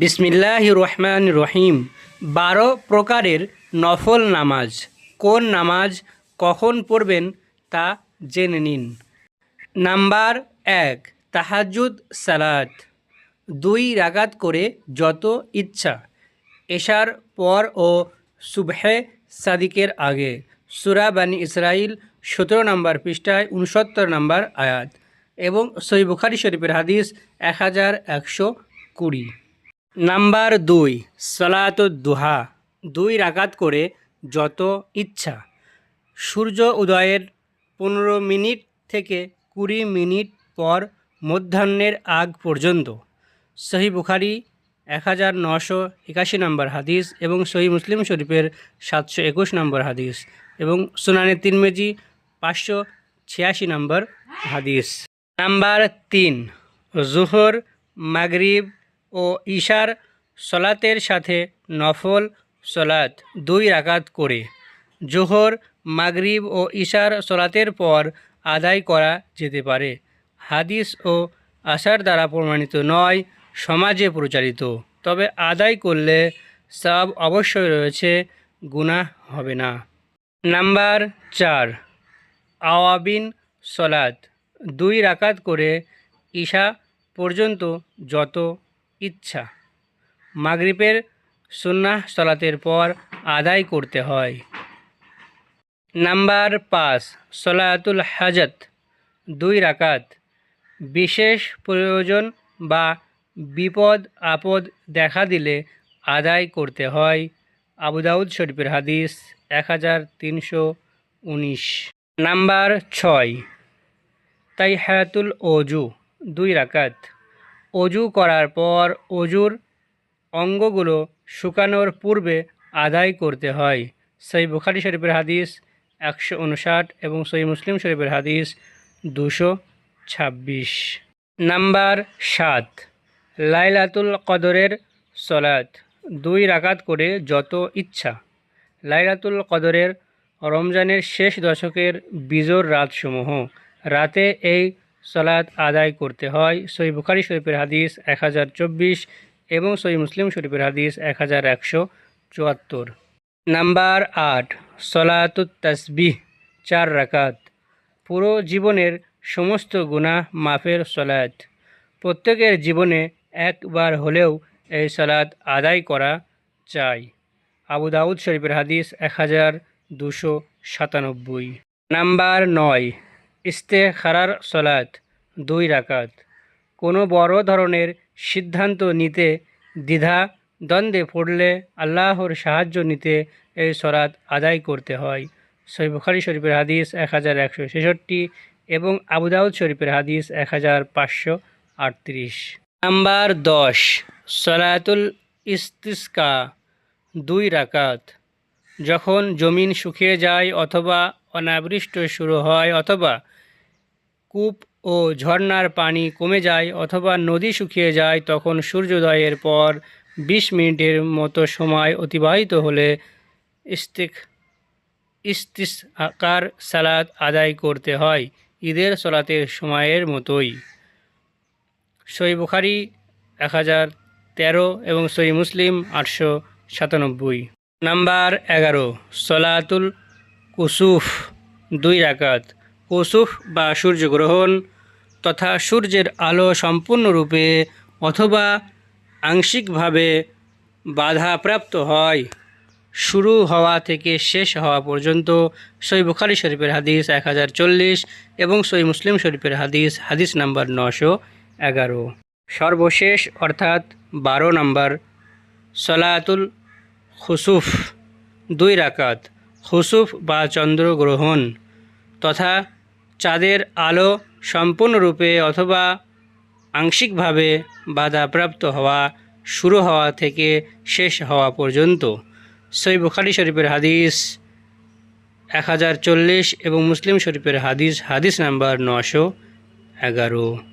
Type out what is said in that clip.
বিসমিল্লাহ রহমান রহিম বারো প্রকারের নফল নামাজ। কোন নামাজ কখন পড়বেন তা জেনে নিন। নাম্বার এক তাহাজুদ সালাত। দুই, রাগাত করে যত ইচ্ছা। এশার পর ও সুবহে সাদিকের আগে। সুরা বানি ইসরাইল সতেরো নম্বর পৃষ্ঠায় উনসত্তর নম্বর আয়াত এবং সই বুখারি শরীফের হাদিস এক হাজার একশো কুড়ি। নাম্বার দুই সলাতুদ্দুহা দুই রাকাত করে যত ইচ্ছা। সূর্য উদয়ের পনেরো মিনিট থেকে কুড়ি মিনিট পর মধ্যাহ্নের আগ পর্যন্ত। সহি বুখারি এক হাজার নশো একাশি নম্বর হাদিস এবং সহি মুসলিম শরীফের সাতশো একুশ নম্বর হাদিস এবং সুনানে তিরমেজি পাঁচশো ছিয়াশি নম্বর হাদিস। নাম্বার তিন, জোহর, মাগরিব ও ঈশার সলাতের সাথে নফল সলাত দুই রাকাত করে। জোহর, মাগরিব ও ঈশার সলাতের পর আদায় করা যেতে পারে। হাদিস ও আশার দ্বারা প্রমাণিত নয়, সমাজে প্রচারিত। তবে আদায় করলে সব অবশ্যই রয়েছে, গুনাহ হবে না। নাম্বার চার, আওয়াবিন সলাত দুই রাকাত করে ঈশা পর্যন্ত যত ইচ্ছা। মাগরিবের সুন্নাহ সলাতের পর আদায় করতে হয়। নাম্বার পাঁচ, সলাতুল হাজত। দুই রাকাত। বিশেষ প্রয়োজন বা বিপদ আপদ দেখা দিলে আদায় করতে হয়। আবু দাউদ শরীফের হাদিস এক হাজার তিনশো উনিশ। নাম্বার ছয় তাই হায়াতুল অজু দুই রাকাত। অজু করার পর অজুর অঙ্গগুলো শুকানোর পূর্বে আদায় করতে হয়। সই বুখারি শরীফের হাদিস একশো উনষাট এবং সই মুসলিম শরীফের হাদিস দুশো ছাব্বিশ। নাম্বার সাত, লাইলাতুল কদরের সলাত দুই রাকাত করে যত ইচ্ছা। লাইলাতুল কদরের রমজানের শেষ দশকের বিজোর রাতসমূহ। রাতে এই সলাৎ আদায় করতে হয়। সই বুখারি শরীফের হাদিস এক হাজার চব্বিশ এবং সই মুসলিম শরীফের হাদিস এক হাজার একশো চুয়াত্তর। নাম্বার আট, সলাতুত চার রাকাত। পুরো জীবনের সমস্ত গুনাহ মাফের সলাত। প্রত্যেকের জীবনে একবার হলেও এই সলাৎ আদায় করা চাই আবু দাউদ শরীফের হাদিস এক হাজার দুশো সাতানব্বই। নাম্বার নয় ইস্তেখারার সলাত দুই রাকাত। কোনো বড় ধরনের সিদ্ধান্ত নিতে দ্বিধা, দ্বন্দ্বে পড়লে আল্লাহর সাহায্য নিতে এই সরাত আদায় করতে হয়। সই বুখারি শরীফের হাদিস এক হাজার একশো ছেষট্টি এবং আবু দাউদ শরীফের হাদিস এক হাজার পাঁচশো আটত্রিশ। নাম্বার দশ, সলাতুল ইস্তিস্কা, দুই রাকাত। যখন জমিন শুকিয়ে যায় অথবা অনাবৃষ্ট শুরু হয় অথবা কূপ ও ঝর্ণার পানি কমে যায় অথবা নদী শুকিয়ে যায়, তখন সূর্যোদয়ের পর বিশ মিনিটের মতো সময় অতিবাহিত হলে ইস্তিক ইস্তিস আকার সালাদ আদায় করতে হয় ঈদের সলাতের সময়ের মতোই। সই বুখারি এক হাজার তেরো এবং সই মুসলিম আটশো সাতানব্বই। নাম্বার এগারো, সলাতুল কুসুফ, দুই রাকাত। কুসুফ বা সূর্যগ্রহণ তথা সূর্যের আলো সম্পূর্ণরূপে অথবা আংশিকভাবে বাধাপ্রাপ্ত হয়। শুরু হওয়া থেকে শেষ হওয়া পর্যন্ত সই বুখারি শরীফের হাদিস এক হাজার চল্লিশ এবং সই মুসলিম শরীফের হাদিস হাদিস নাম্বার নশো এগারো। সর্বশেষ অর্থাৎ বারো নম্বর, সলাতুল খুসুফ, দুই রাকাত। খুসুফ বা চন্দ্রগ্রহণ তথা চাঁদের আলো সম্পূর্ণরূপে অথবা আংশিকভাবে বাধাপ্রাপ্ত হওয়া, শুরু হওয়া থেকে শেষ হওয়া পর্যন্ত। সই বুখারি শরীফের হাদিস এক হাজার চল্লিশ এবং মুসলিম শরীফের হাদিস হাদিস নাম্বার নশো এগারো।